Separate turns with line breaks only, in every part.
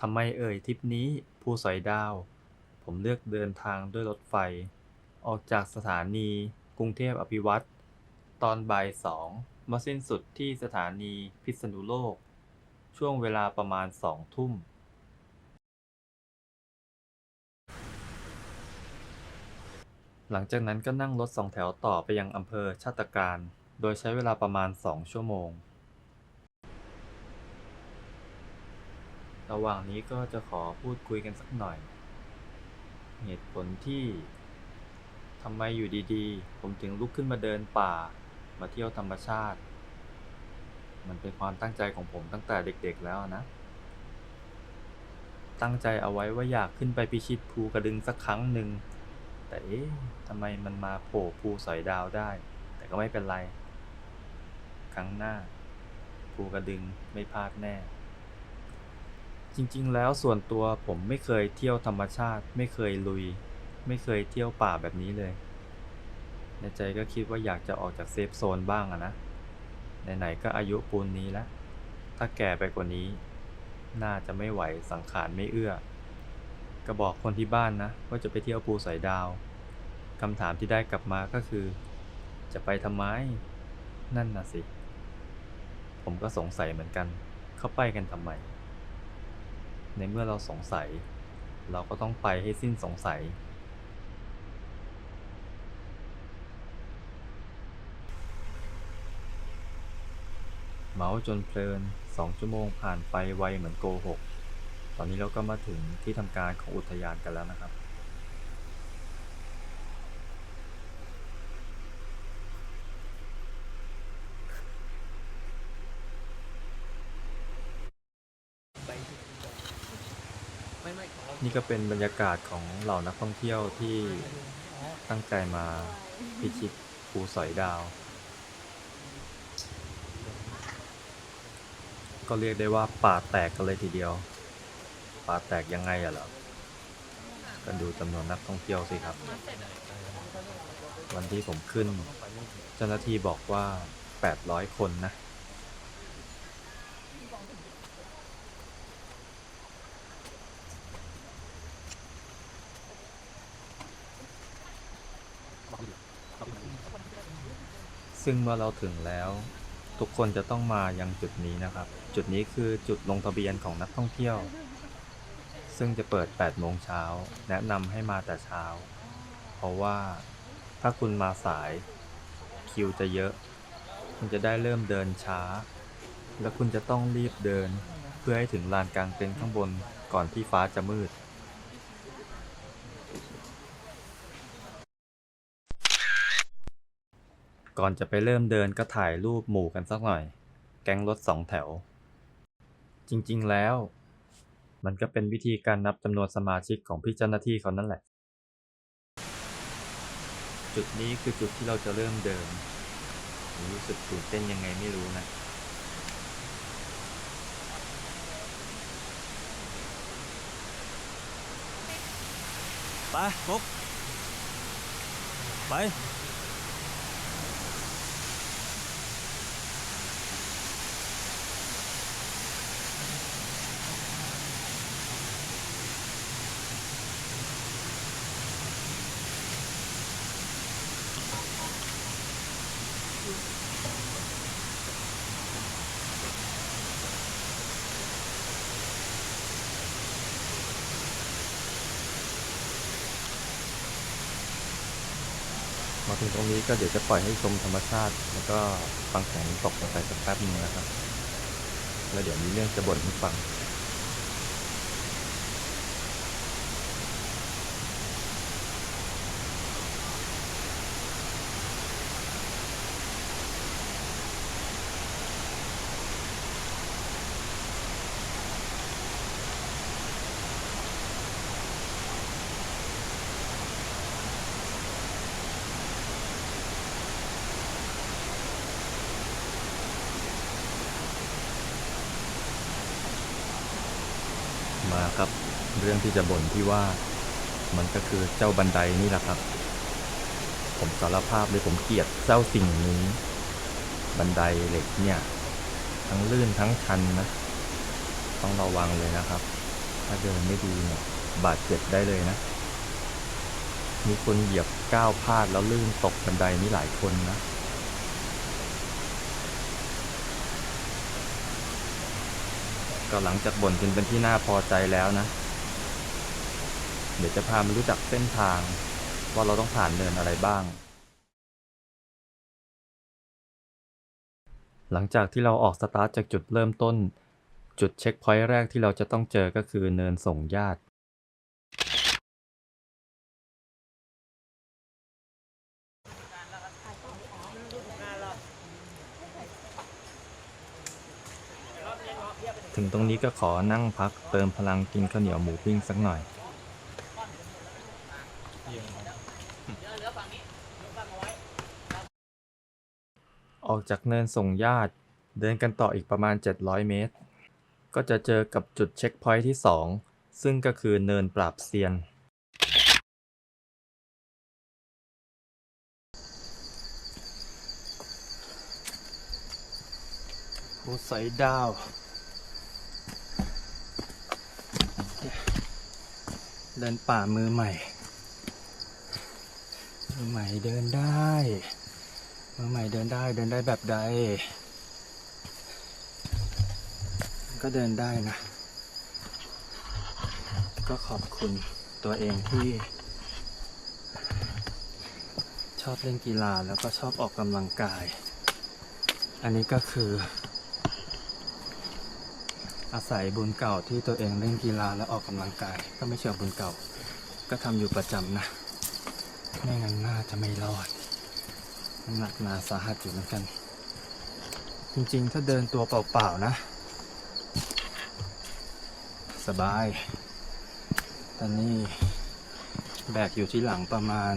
ทำไมเอ่ยทริปนี้ภูสอยดาว ผมเลือกเดินทางด้วยรถไฟ ออกจากสถานี กรุงเทพอภิวัตรตอนบ่ายสองมาสิ้นสุดที่สถานีพิษณุโลก ช่วงเวลาประมาณสองทุ่ม หลังจากนั้นก็นั่งรถสองแถวต่อไปยังอำเภอชาติการ โดยใช้เวลาประมาณสองชั่วโมง ระหว่างนี้ก็จะขอพูดคุยกันสักหน่อย เหตุผลที่ทำไมอยู่ดีๆ ผมถึงลุกขึ้นมาเดินป่า มาเที่ยวธรรมชาติ มันเป็นความตั้งใจของผมตั้งแต่เด็กๆแล้วนะ ตั้งใจเอาไว้ว่าอยากขึ้นไปพิชิตภูกระดึงสักครั้งหนึ่ง แต่เอ๊ะทำไมมันมาโผล่ภูสอยดาวได้ แต่ก็ไม่เป็นไร ครั้งหน้าภูกระดึงไม่พลาดแน่ จริง ๆ แล้วส่วนตัวผมไม่เคยเที่ยวธรรมชาติ ไม่เคยลุย ไม่เคยเที่ยวป่าแบบนี้เลย ในใจก็คิดว่าอยากจะออกจากเซฟโซนบ้างอะนะ ไหน ๆ ก็อายุปูนนี้แล้ว ถ้าแก่ไปกว่านี้ น่าจะไม่ไหวสังขารไม่เอื้อ ก็บอกคนที่บ้านนะ ว่าจะไปเที่ยวภูสอยดาวคำถามที่ได้กลับมาก็คือ จะไปทำไม นั่นน่ะสิ ผมก็สงสัยเหมือนกัน เขาไปกันทำไม ในเมื่อเราสงสัย เราก็ต้องไปให้สิ้นสงสัย เมาจนเพลินสองชั่วโมงผ่านไปไวเหมือนโกหก ตอนนี้เราก็มาถึงที่ทำการของอุทยานกันแล้วนะครับ
ไม่ไม่ขอ
นี่ ก็เป็นบรรยากาศของเหล่านักท่องเที่ยวที่ตั้งใจมาพิชิตภูสอยดาว ก็เรียกได้ว่าป่าแตกกันเลยทีเดียว ป่าแตกยังไงอะเหรอก็ดูจำนวนนักท่องเที่ยวสิครับ วันที่ผมขึ้น เจ้าหน้าที่บอกว่า 800 คนนะ ซึ่งเมื่อเราถึงแล้ว ทุกคนจะต้องมายังจุดนี้นะครับ จุดนี้คือจุดลงทะเบียนของนักท่องเที่ยว ซึ่งจะเปิด 8 โมงเช้า แนะนำให้มาแต่เช้า เพราะว่าถ้าคุณมาสายคิวจะเยอะ คุณจะได้เริ่มเดินช้า และคุณจะต้องรีบเดิน เพื่อให้ถึงลานกลางเต็นท์ข้างบนก่อนที่ฟ้าจะมืด ก่อนจะไปเริ่มเดินก็ถ่ายรูปหมู่กันสักหน่อย แก๊งรถสองแถว จริงๆแล้ว มันก็เป็นวิธีการนับจำนวนสมาชิกของพี่เจ้าหน้าที่เขานั่นแหละ จุดนี้คือจุดที่เราจะเริ่มเดินผมรู้สึกตื่นเต้นยังไงไม่รู้นะ
ไปฟุกไป
ถึงตรงนี้ก็เดี๋ยวจะปล่อยให้ชมธรรมชาติ แล้วก็ฟังแสงตกลงไปสักแป๊บนึงนะครับ แล้วเดี๋ยวมีเรื่องจะบ่นให้ฟัง มาครับ เรื่องที่จะบ่นที่ว่ามันก็คือเจ้าบันไดนี่แหละครับ ผมสารภาพเลยผมเกลียดเจ้าสิ่งนี้ บันไดเหล็กเนี่ย ทั้งลื่นทั้งชันนะ ต้องระวังเลยนะครับ ถ้าเดินไม่ดีเนี่ยบาดเจ็บได้เลยนะ มีคนเหยียบก้าวพลาดแล้วลื่นตกบันไดนี่หลายคนนะก็หลังจากบ่นจนเป็นที่น่าพอใจแล้วนะ เดี๋ยวจะพามารู้จักเส้นทาง ว่าเราต้องผ่านเนินอะไรบ้าง หลังจากที่เราออกสตาร์ทจากจุดเริ่มต้น จุดเช็คพอยต์แรกที่เราจะต้องเจอก็คือเนินส่งญาติ ถึงตรงนี้ก็ขอนั่งพักเติมพลังกินข้าวเหนียวหมูปิ้งสักหน่อย ออกจากเนินส่งญาติ เดินกันต่ออีกประมาณ 700 เมตร ก็จะเจอกับจุดเช็คพอยท์ที่ 2 ซึ่งก็คือเนินปราบเซียนภูสอยดาว เดินป่ามือใหม่ มือใหม่เดินได้ มือใหม่เดินได้เดินได้แบบใด ก็เดินได้นะ ก็ขอบคุณตัวเองที่ ชอบเล่นกีฬาแล้วก็ชอบออกกำลังกาย อันนี้ก็คือ อาศัยบุญเก่าที่ตัวเองเล่นกีฬาและออกกำลังกาย ก็ไม่เชิงบุญเก่า ก็ทำอยู่ประจำนะ ไม่งั้นน่าจะไม่รอด หนักหนาสาหัสอยู่เหมือนกัน จริงๆ ถ้าเดินตัวเปล่าๆนะ สบาย ตอนนี้แบกอยู่ที่หลังประมาณ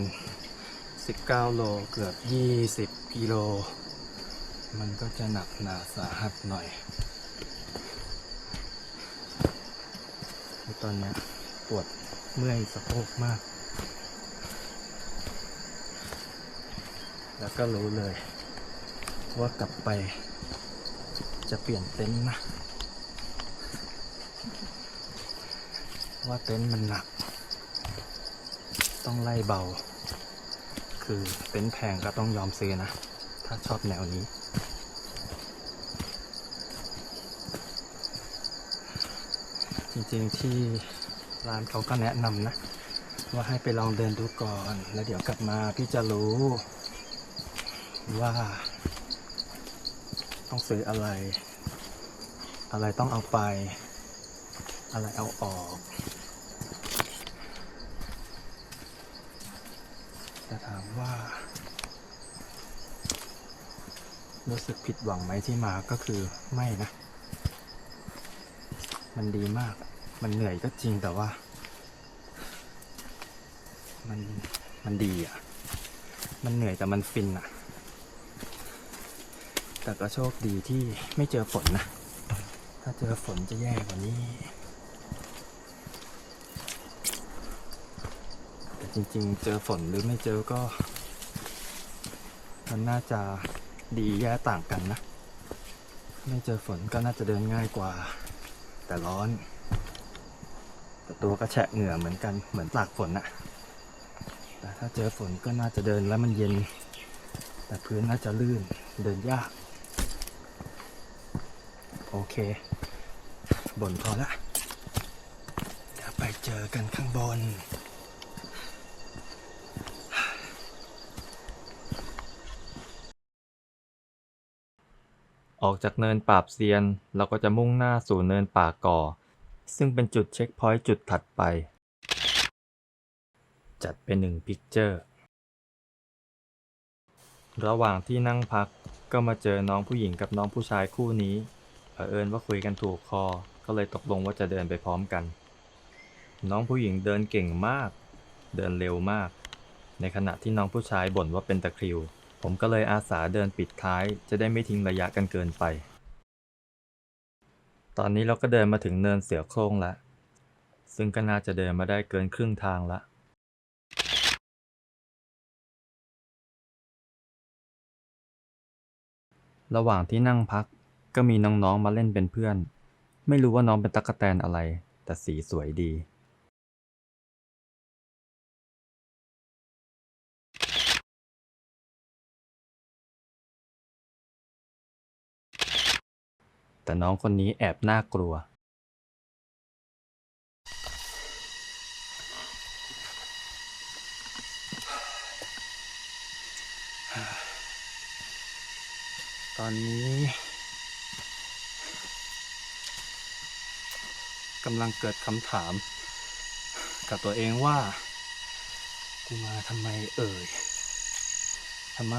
19 โลเกือบ 20 กิโล มันก็จะหนักหนาสาหัสหน่อย ตอนเนี้ยปวดเมื่อยสะโพกมาก แล้วก็รู้เลย ว่ากลับไปจะเปลี่ยนเต็นท์นะ ว่าเต็นท์มันหนัก ต้องไล่เบา คือเต็นท์แพงก็ต้องยอมซื้อนะ ถ้าชอบแนวนี้ จริงๆที่ร้านเขาก็แนะนำนะ ว่าให้ไปลองเดินดูก่อน แล้วเดี๋ยวกลับมาพี่จะรู้ ว่า ต้องซื้ออะไร อะไรต้องเอาไป อะไรเอาออก แต่ถามว่า รู้สึกผิดหวังไหมที่มาก็คือไม่นะ มันดีมาก มันเหนื่อยก็จริงแต่ว่า มันมันดีอะ มันเหนื่อยแต่มันฟินอะ แต่ก็โชคดีที่ไม่เจอฝนนะ ถ้าเจอฝนจะแย่กว่านี้ แต่จริงๆ เจอฝนหรือไม่เจอก็ มันน่าจะดีแย่ต่างกันนะ ไม่เจอฝนก็น่าจะเดินง่ายกว่า แต่ร้อน แต่ตัวก็แฉะเหงื่อเหมือนกัน เหมือนตากฝนอะแต่ถ้าเจอฝนก็น่าจะเดินแล้วมันเย็น แต่พื้นน่าจะลื่นเดินยาก โอเค บนพอละเดี๋ยวไปเจอกันข้างบน ออกจากเนินปราบเซียน เราก็จะมุ่งหน้าสู่เนินป่าก่อ ซึ่งเป็นจุดเช็คพอยต์จุดถัดไป จัดเป็นหนึ่งพิกเจอร์ ระหว่างที่นั่งพักก็มาเจอน้องผู้หญิงกับน้องผู้ชายคู่นี้ เผอิญว่าคุยกันถูกคอ ก็เลยตกลงว่าจะเดินไปพร้อมกัน น้องผู้หญิงเดินเก่งมาก เดินเร็วมาก ในขณะที่น้องผู้ชายบ่นว่าเป็นตะคริว ผมก็เลยอาสาเดินปิดท้าย จะได้ไม่ทิ้งระยะกันเกินไป ตอนนี้เราก็เดินมาถึงเนินเสือโคร่งแล้วซึ่งก็น่าจะเดินมาได้เกินครึ่งทางละระหว่างที่นั่งพัก ก็มีน้องๆมาเล่นเป็นเพื่อน ไม่รู้ว่าน้องเป็นตั๊กแตนอะไรแแต่สีสวยดี แต่น้องคนนี้แอบน่ากลัวตอนนี้ำลังเกิดคำถาม กับตัวเองว่า กูมาทำไมเอ่ยทำไม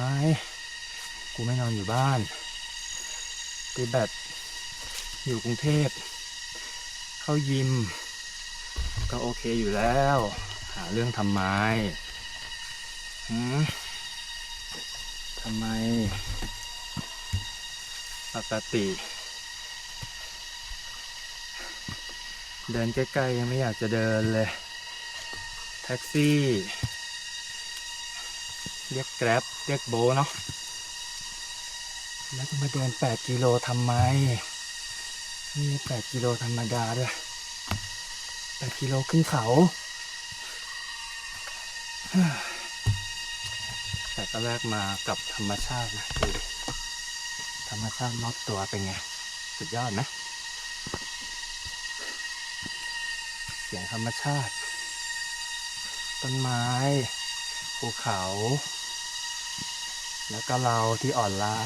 กูไม่นอนอยู่บ้านตีแบตอยู่กรุงเทพ เข้ายิม ก็โอเคอยู่แล้ว หาเรื่องทำไมหืมทำไม ปกติ เดินใกล้ๆยังไม่อยากจะเดินเลย แท็กซี่ เรียกแกร็บเรียกโบเนาะแล้วจะมาเดิน 8 กิโลทำไมนี่8กิโลธรรมดาด้วย8กิโลขึ้นเขา แต่ก็แรกมากับธรรมชาตินะดูธรรมชาติรอบตัวเป็นไง สุดยอดไหม สียงธรรมชาติ ต้นไม้ ภูเขา แล้วก็เราที่อ่อนล้า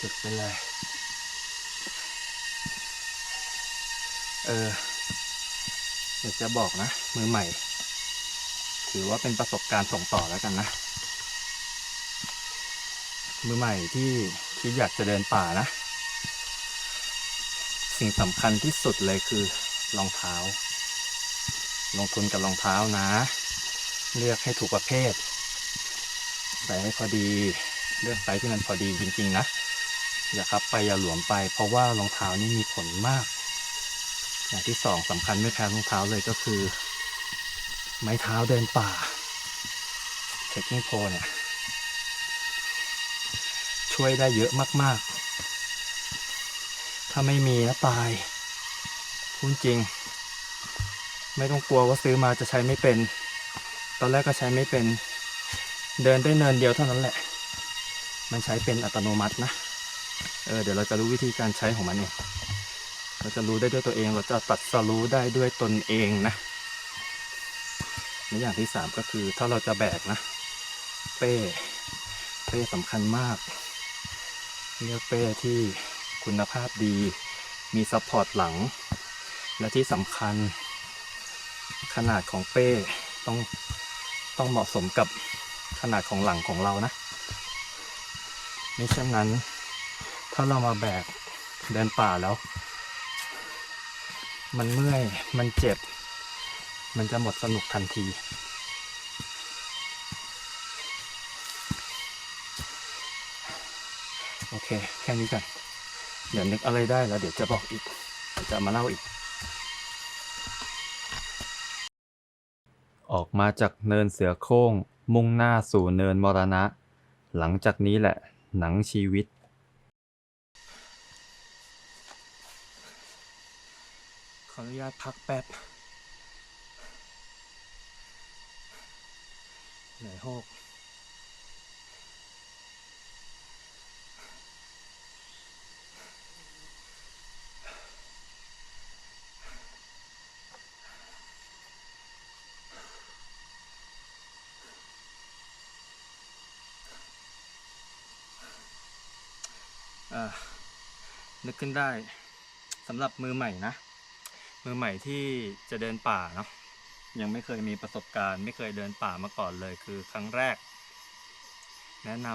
สุดๆไปเลย เอออยากจะบอกนะ มือใหม่ ถือว่าเป็นประสบการณ์ส่งต่อแล้วกันนะ มือใหม่ที่คิดอยากจะเดินป่านะ สิ่งสำคัญที่สุดเลยคือ รองเท้า ลงทุนกับรองเท้านะ เลือกให้ถูกประเภท ใส่ให้พอดี เลือกไซส์ที่มันพอดีจริงๆนะ อย่าครับไปอย่าหลวมไป เพราะว่ารองเท้านี่มีผลมาก อย่างที่สองสำคัญไม่แพ้รองเท้าเลยก็คือ ไม้เท้าเดินป่า trekking pole เนี่ยช่วยได้เยอะมากๆ ถ้าไม่มีนะตาย พูดจริง ไม่ต้องกลัวว่าซื้อมาจะใช้ไม่เป็น ตอนแรกก็ใช้ไม่เป็น เดินได้เนินเดียวเท่านั้นแหละ มันใช้เป็นอัตโนมัตินะเออเดี๋ยวเราจะรู้วิธีการใช้ของมันเองเราจะรู้ได้ด้วยตัวเองเราจะตัดสรู้ได้ด้วยตนเองนะและอย่างที่สามก็คือถ้าเราจะแบกนะ เป้เป้สำคัญมากเลือกเป้ที่คุณภาพดี มีซัพพอร์ตหลัง และที่สำคัญขนาดของเป้ต้องต้องเหมาะสมกับขนาดของหลังของเรานะไม่เช่นนั้น ถ้าเรามาแบกเดินป่าแล้ว มันเมื่อยมันเจ็บ มันจะหมดสนุกทันทีโอเค แค่นี้กัน เดี๋ยวนึกอะไรได้แล้ว เดี๋ยวจะบอกอีก จะมาเล่าอีก ออกมาจากเนินเสือโครงมุ่งหน้าสู่เนินมรณะ หลังจากนี้แหละ หนังชีวิต ขออนุญาตพักแป๊บเหนื่อยหก นึกขึ้นได้สำหรับมือใหม่นะ มือใหม่ที่จะเดินป่าเนาะยังไม่เคยมีประสบการณ์ ไม่เคยเดินป่ามาก่อนเลยคือครั้งแรก แนะน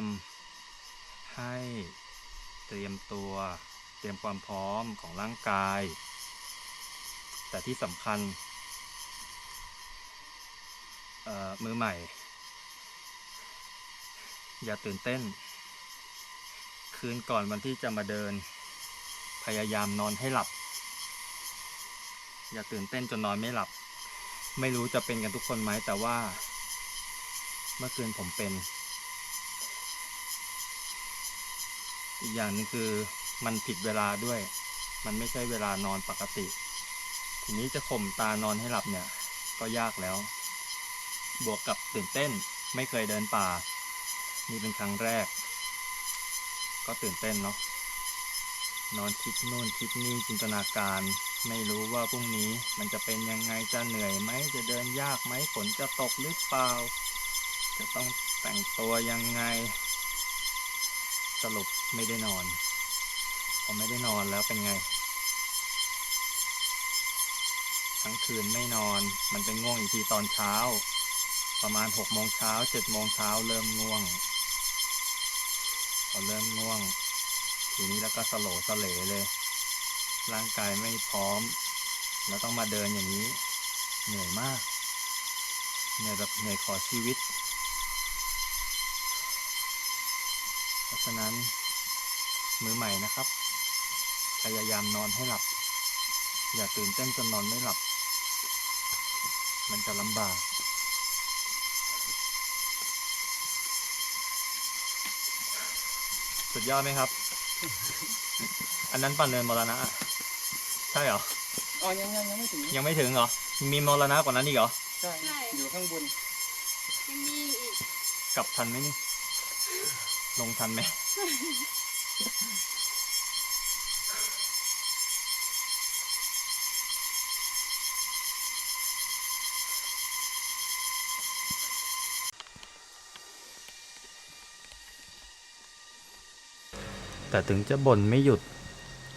ำให้เตรียมตัวเตรียมความพร้อมของร่างกาย แต่ที่สำคัญมือใหม่ อย่าตื่นเต้น คืนก่อนวันที่จะมาเดิน พยายามนอนให้หลับ อย่าตื่นเต้นจนนอนไม่หลับ ไม่รู้จะเป็นกันทุกคนไหมแต่ว่า เมื่อคืนผมเป็น อีกอย่างหนึงคือมันผิดเวลาด้วย มันไม่ใช่เวลานอนปกติ ทีนี้จะข่มตานอนให้หลับเนี่ย ก็ยากแล้ว บวกกับตื่นเต้นไม่เคยเดินป่า นี่เป็นครั้งแรก ก็ตื่นเต้นเนาะนอนคิดนู่นคิดนี่จินตนาการ ไม่รู้ว่าพรุ่งนี้มันจะเป็นยังไงจะเหนื่อยไหมจะเดินยากไหมฝนจะตกหรือเปล่า จะต้องแต่งตัวยังไง สรุปไม่ได้นอนพอไม่ได้นอนแล้วเป็นไง ทั้งคืนไม่นอนมันเป็นง่วงอีกทีตอนเช้า ประมาณหกโมงเช้าเจ็ดโมงเช้าเริ่มง่วง พอเริ่มง่วง ทีนี้แล้วก็สโลสเลเลย ร่างกายไม่พร้อม แล้วต้องมาเดินอย่างนี้เหนื่อยมากเหนื่อยแบบเหนื่อยขอชีวิต เพราะฉะนั้นมือใหม่นะครับ พยายามนอนให้หลับ อย่าตื่นเต้นจนนอนไม่หลับ มันจะลำบาก สุดยอดไหมครับ อันนั้นปั่นเนินมรณะอะใช่เหรอ
อ๋อยังยังยังไม่ถึง
ยังไม่ถึงเหรอ มีมรณะกว่านั้นอีกเหรอ
ใช่
ใช่
อยู่ข้างบน
ยังมีอีก
กลับทันไหมนี่ ลงทันไหม แต่ถึงจะบ่นไม่หยุด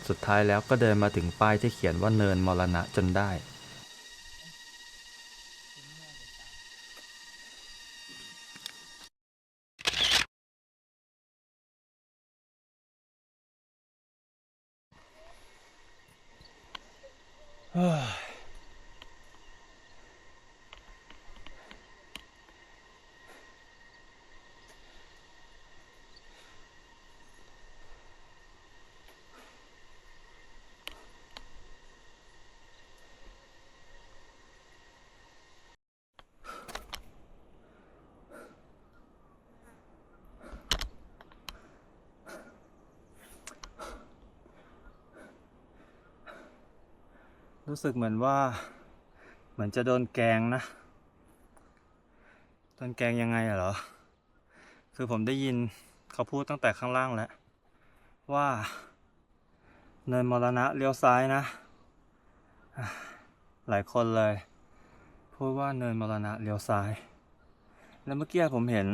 สุดท้ายแล้วก็เดินมาถึงป้ายที่เขียนว่าเนินมรณะจนได้ รู้สึกเหมือนว่า เหมือนจะโดนแกงนะ โดนแกงยังไงเหรอ คือผมได้ยินเขาพูดตั้งแต่ข้างล่างแล้ว ว่า เนินมรณะเลี้ยวซ้ายนะ หลายคนเลย พูดว่าเนินมรณะเลี้ยวซ้าย แล้วเมื่อกี้ผมเห็น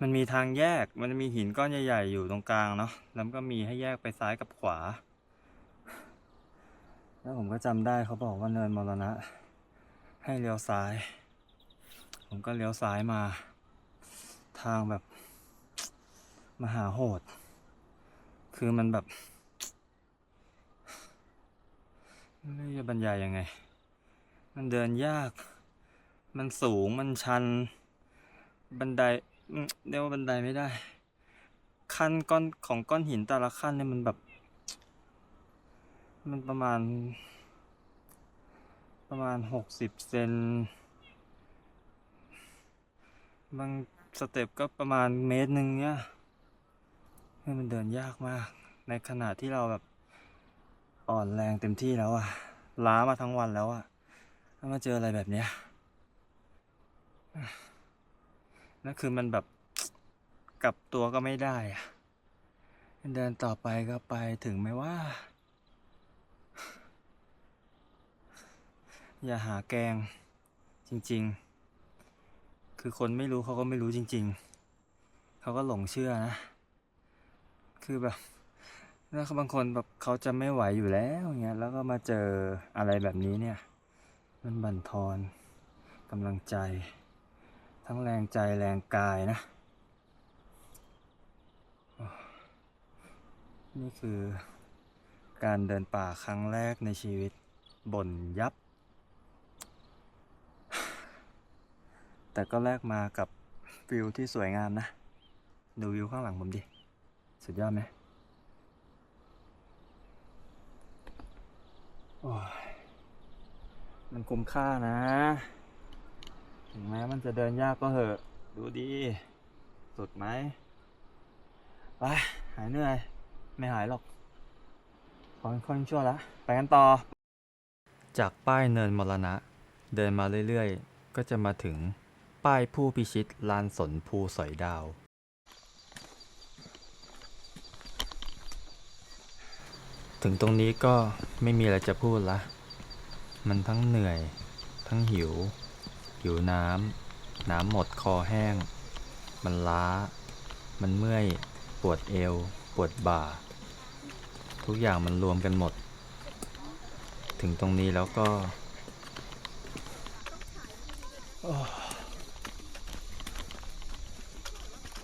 มันมีทางแยกมันจะมีหินก้อนใหญ่ ๆ อยู่ตรงกลางเนาะแล้วก็มีให้แยกไปซ้ายกับขวา แล้วผมก็จำได้เขาบอกว่าเนินมรณะ ให้เลี้ยวซ้าย ผมก็เลี้ยวซ้ายมา ทางแบบ มหาโหด คือมันแบบไม่จะบรรยายยังไง มันเดินยาก มันสูง มันชัน บันไดเรียกว่าบันไดไม่ได้ ขั้นก้อนของก้อนหินแต่ละขั้นเนี่ยมันแบบ มันประมาณ ประมาณหกสิบเซนบางสเต็ปก็ประมาณเมตรหนึ่งเนี่ยเฮ้ยมันเดินยากมาก ในขณะที่เราแบบอ่อนแรงเต็มที่แล้วอะล้ามาทั้งวันแล้วอะแล้วมาเจออะไรแบบเนี้ยนั่นคือมันแบบกลับตัวก็ไม่ได้อะเดินต่อไปก็ไปถึงไหมว่า อย่าหาแกงจริง ๆ คือคนไม่รู้เขาก็ไม่รู้จริง ๆ เขาก็หลงเชื่อนะ คือแบบแล้วบางคนแบบเขาจะไม่ไหวอยู่แล้วเงี้ยแล้วก็มาเจออะไรแบบนี้เนี่ย มันบั่นทอนกำลังใจ ทั้งแรงใจแรงกายนะ นี่คือการเดินป่าครั้งแรกในชีวิตบ่นยับ แต่ก็แลกมากับวิวที่สวยงามนะ ดูวิวข้างหลังผมดิ สุดยอดไหมโอ้ยมันคุ้มค่านะ ถึงแม้มันจะเดินยากก็เหอะ ดูดี สุดไหมไปหายเหนื่อย ไม่หายหรอกขอเป็นคนชั่วละ ไปกันต่อ จากป้ายเนินมรณะ เดินมาเรื่อยๆ ก็จะมาถึง ป้ายผู้พิชิตลานสนภูสอยดาว ถึงตรงนี้ก็ไม่มีอะไรจะพูดละ มันทั้งเหนื่อย ทั้งหิว หิวน้ำ น้ำหมดคอแห้ง มันล้า มันเมื่อย ปวดเอว ปวดบ่า ทุกอย่างมันรวมกันหมด ถึงตรงนี้แล้วก็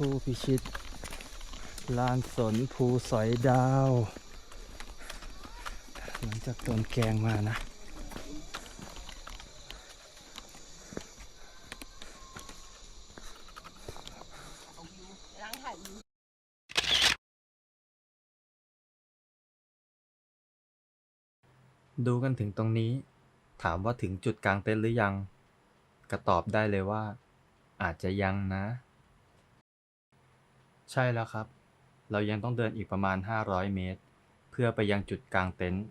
ผู้พิชิต ลานสนภูสอยดาว หลังจากโดนแกงมานะดูกันถึงตรงนี้ ถามว่าถึงจุดกลางเต็นท์หรือยังก็ตอบได้เลยว่า อาจจะยังนะ ใช่แล้วครับ เรายังต้องเดินอีกประมาณ 500 เมตร เพื่อไปยังจุดกลางเต็นท์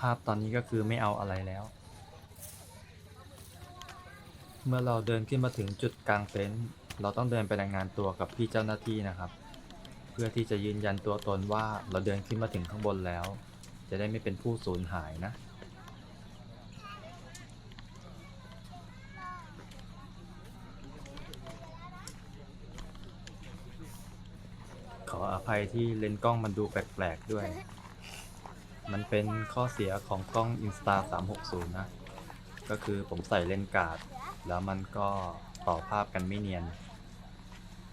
ภาพตอนนี้ก็คือไม่เอาอะไรแล้ว เมื่อเราเดินขึ้นมาถึงจุดกลางเต็นท์เราต้องเดินไปรายงานตัวกับพี่เจ้าหน้าที่นะครับ เพื่อที่จะยืนยันตัวตนว่าเราเดินขึ้นมาถึงข้างบนแล้ว จะได้ไม่เป็นผู้สูญหายนะขออภัยที่เลนส์กล้องมันดูแปลกๆด้วย มันเป็นข้อเสียของกล้อง Insta 360 นะ ก็คือผมใส่เลนส์การ์ด แล้วมันก็ต่อภาพกันไม่เนียน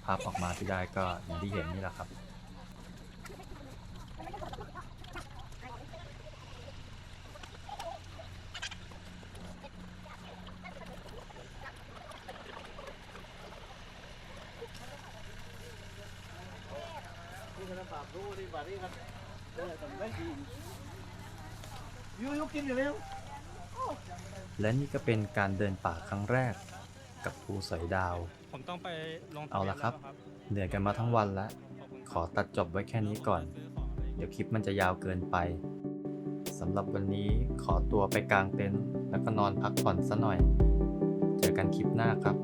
ภาพออกมาที่ได้ก็อย่างที่เห็นนี่แหละครับ
ยูยูกินอยู่แล้ว
และนี่ก็เป็นการเดินป่าครั้งแรกกับภูสอยดาว
ผมต้องไปลงทะ
เอา
บียน
ละครับ
แล้ว
เหนื่อยกันมาทั้งวันแล้ว
ขอบคุณ
ขอตัดจบไว้แค่นี้ก่อน เดี๋ยวคลิปมันจะยาวเกินไปสำหรับวันนี้ขอตัวไปกางเต็นท์แล้วก็นอนพักผ่อนซะหน่อย เจอกันคลิปหน้าครับ